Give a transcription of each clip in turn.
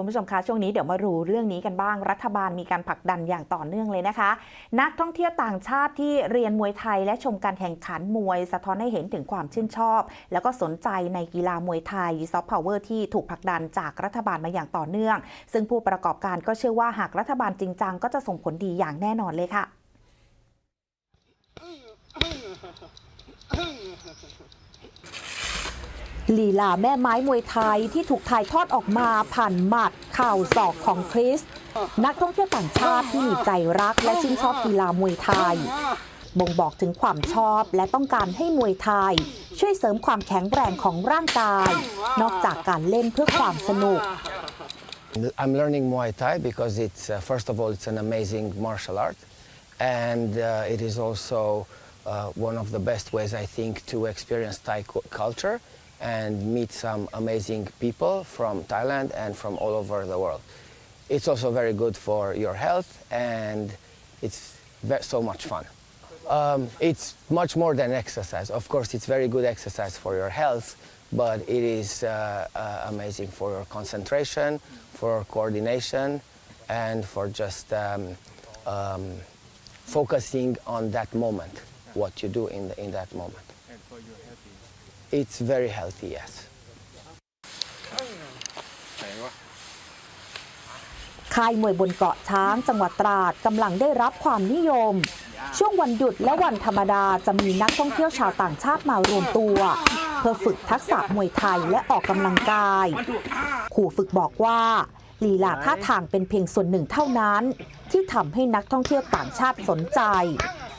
คุณผู้ชมคะช่วงนี้เดี๋ยวมารู้เรื่องนี้กันบ้าง รัฐบาลมีการผลักดันอย่างต่อเนื่องเลยนะคะ นักท่องเที่ยวต่างชาติที่เรียนมวยไทยและชมการแข่งขันมวย สะท้อนให้เห็นถึงความชื่นชอบ แล้วก็สนใจในกีฬามวยไทยซอฟต์พาวเวอร์ที่ถูกผลักดันจากรัฐบาลมาอย่างต่อเนื่อง ซึ่งผู้ประกอบการก็เชื่อว่าหากรัฐบาลจริงจังก็จะส่งผลดีอย่างแน่นอนเลยค่ะ ลีลาแม่ไม้มวยไทยที่ถูกถ่ายทอดออกมาผ่านหมัดเข่าศอกของคริส นักท่องเที่ยวต่างชาติที่มีใจรักและชื่นชอบกีฬามวยไทย บ่งบอกถึงความชอบและต้องการให้มวยไทย ช่วยเสริมความแข็งแรงของร่างกาย นอกจากการเล่นเพื่อความสนุก I'm learning Muay Thai because it's, uh, first of all, it's an amazing martial art. And uh, it is also uh, one of the best ways, I think, to experience Thai cu- culture and meet some amazing people from Thailand and from all over the world. It's also very good for your health and it's so much fun. Um, it's much more than exercise. Of course, it's very good exercise for your health, but it is uh, uh, amazing for your concentration, for coordination, and for just um, um, focusing on that moment, what you do in, the, in that moment. It's very healthy, yes. ค่ายมวยบนเกาะช้างจังหวัดตราดกำลังได้รับความนิยม ช่วงวันหยุดและวันธรรมดาจะมีนักท่องเที่ยวชาวต่างชาติมารวมตัว เพื่อฝึกทักษะมวยไทยและออกกำลังกายครูฝึกบอกว่าลีลาท่าทางเป็นเพียงส่วนหนึ่งเท่านั้น ที่ทำให้นักท่องเที่ยวต่างชาติสนใจ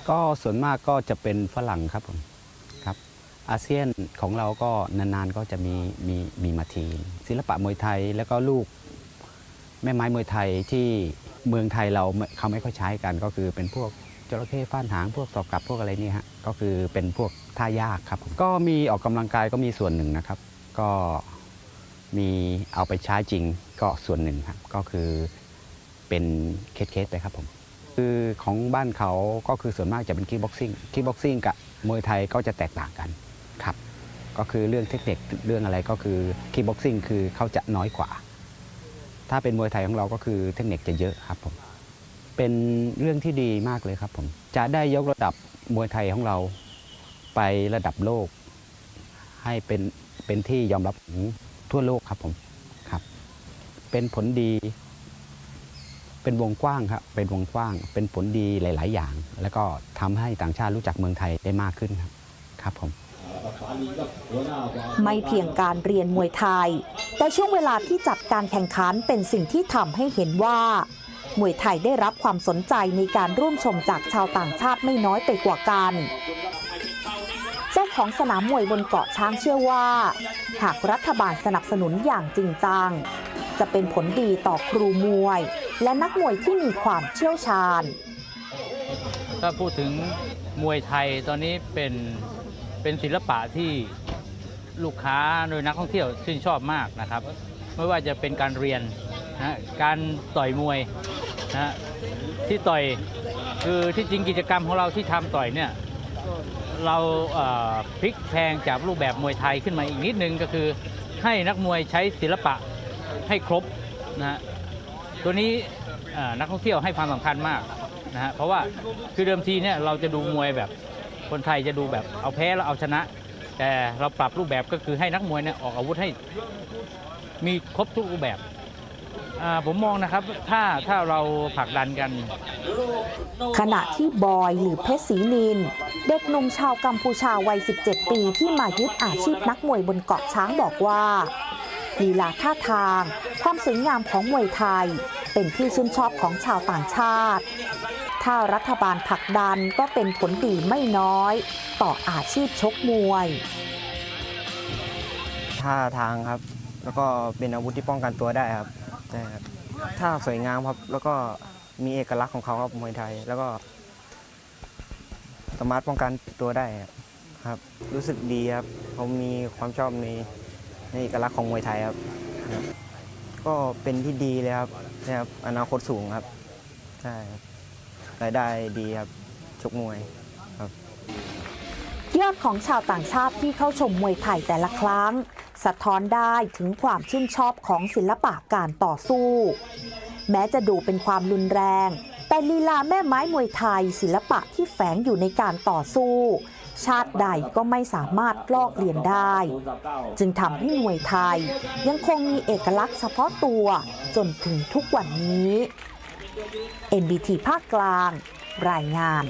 ก็ส่วนมากก็จะเป็นฝรั่งครับผมครับ อาเซียนของเราก็นานๆก็จะมีมีมีมาทีศิลปะมวยไทยแล้วก็ลูกแม่ไม้มวยไทยที่เมืองไทยเราเขาไม่ค่อยใช้กัน ก็คือเป็นพวกจระเข้ฟ้านหางพวกตอกกลับพวกอะไรนี่ฮะก็คือเป็นพวกท่ายากครับ ก็มีออกกำลังกายก็มีส่วนหนึ่งนะครับ ก็มีเอาไปใช้จริงก็ส่วนหนึ่งครับก็คือเป็นเคสๆไปครับผมคือของบ้านเขาก็คือส่วนมากจะเป็นคิกบ็อกซิ่งคิกบ็อกซิ่งกับมวยไทยก็จะแตกต่างกัน ครับ ก็คือเรื่องเทคนิคเรื่องอะไรก็คือคิกบ็อกซิ่งคือเขาจะน้อยกว่า ถ้าเป็นมวยไทยของเราก็คือเทคนิคจะเยอะครับผมเป็นเรื่องที่ดีมากเลยครับผมจะได้ยกระดับมวยไทยของเราไประดับโลก ให้เป็นเป็นที่ยอมรับของทั่วโลกครับผมครับ เป็นผลดี เป็นวงกว้างครับ เป็นวงกว้าง เป็นผลดีหลาย ๆ อย่าง แล้วก็ทำให้ต่างชาติรู้จักเมืองไทยได้มากขึ้นครับ ครับผม ไม่เพียงการเรียนมวยไทย แต่ช่วงเวลาที่จัดการแข่งขันเป็นสิ่งที่ทำให้เห็นว่า มวยไทยได้รับความสนใจในการร่วมชมจากชาวต่างชาติไม่น้อยไปกว่ากันเจ้าของสนามมวยบนเกาะช้างเชื่อว่า หากรัฐบาลสนับสนุนอย่างจริงจัง จะเป็นผลดีต่อครูมวย และนักมวยที่มีความเชี่ยวชาญ ถ้าพูดถึงมวยไทยตอนนี้เป็น เป็นศิลปะที่ลูกค้าโดยนักท่องเที่ยวชื่นชอบมากนะครับ ไม่ว่าจะเป็นการเรียนนะการต่อยมวยนะที่ต่อยคือที่จริงกิจกรรมของเราที่ทำต่อยเนี่ยเราเอ่อพลิกแพงจากรูปแบบมวยไทยขึ้นมาอีกนิดนึงก็คือให้นักมวยใช้ศิลปะให้ครบนะฮะตัวนี้นักท่องเที่ยวให้ความสำคัญมากนะฮะเพราะว่าคือเดิมทีเนี่ยเราจะดูมวยแบบ คนไทยจะดูแบบเอาแพ้แล้วเอาชนะ แต่เราปรับรูปแบบก็คือให้นักมวยเนี่ยออกอาวุธให้มีครบทุกรูปแบบผมมองนะครับถ้าถ้าเราผลักดันกัน ขณะที่บอยหรือเพชรศรีนิน เด็กหนุ่มชาวกัมพูชาวัย 17 ปีที่มายึดอาชีพนักมวยบนเกาะช้างบอกว่าลีลาท่าทาง ความสวยงามของมวยไทย เป็นที่ชื่นชอบของชาวต่างชาติ ถ้ารัฐบาลผลักดันก็เป็นผลดีไม่น้อย ต่ออาชีพชกมวย ท่าทางครับ แล้วก็เป็นอาวุธที่ป้องกันตัวได้ครับใช่ครับท่าสวยงามครับ แล้วก็มีเอกลักษณ์ของเขาครับมวยไทย แล้วก็สามารถป้องกันตัวได้ครับ รู้สึกดีครับผมมีความชอบในในเอกลักษณ์ของมวยไทยครับครับ ก็เป็นที่ดีเลยครับนะครับอนาคตสูงครับใช่ครับ รายได้ดีครับชกมวย ยอดของชาวต่างชาติที่เข้าชมมวยไทยแต่ละครั้ง สะท้อนได้ถึงความชื่นชอบของศิลปะการต่อสู้ แม้จะดูเป็นความรุนแรง แต่ลีลาแม่ไม้มวยไทย ศิลปะที่แฝงอยู่ในการต่อสู้ ชาติใดก็ไม่สามารถลอกเลียนได้ จึงทำให้มวยไทย ยังคงมีเอกลักษณ์เฉพาะตัวจนถึงทุกวันนี้ NBT ภาคกลาง รายงาน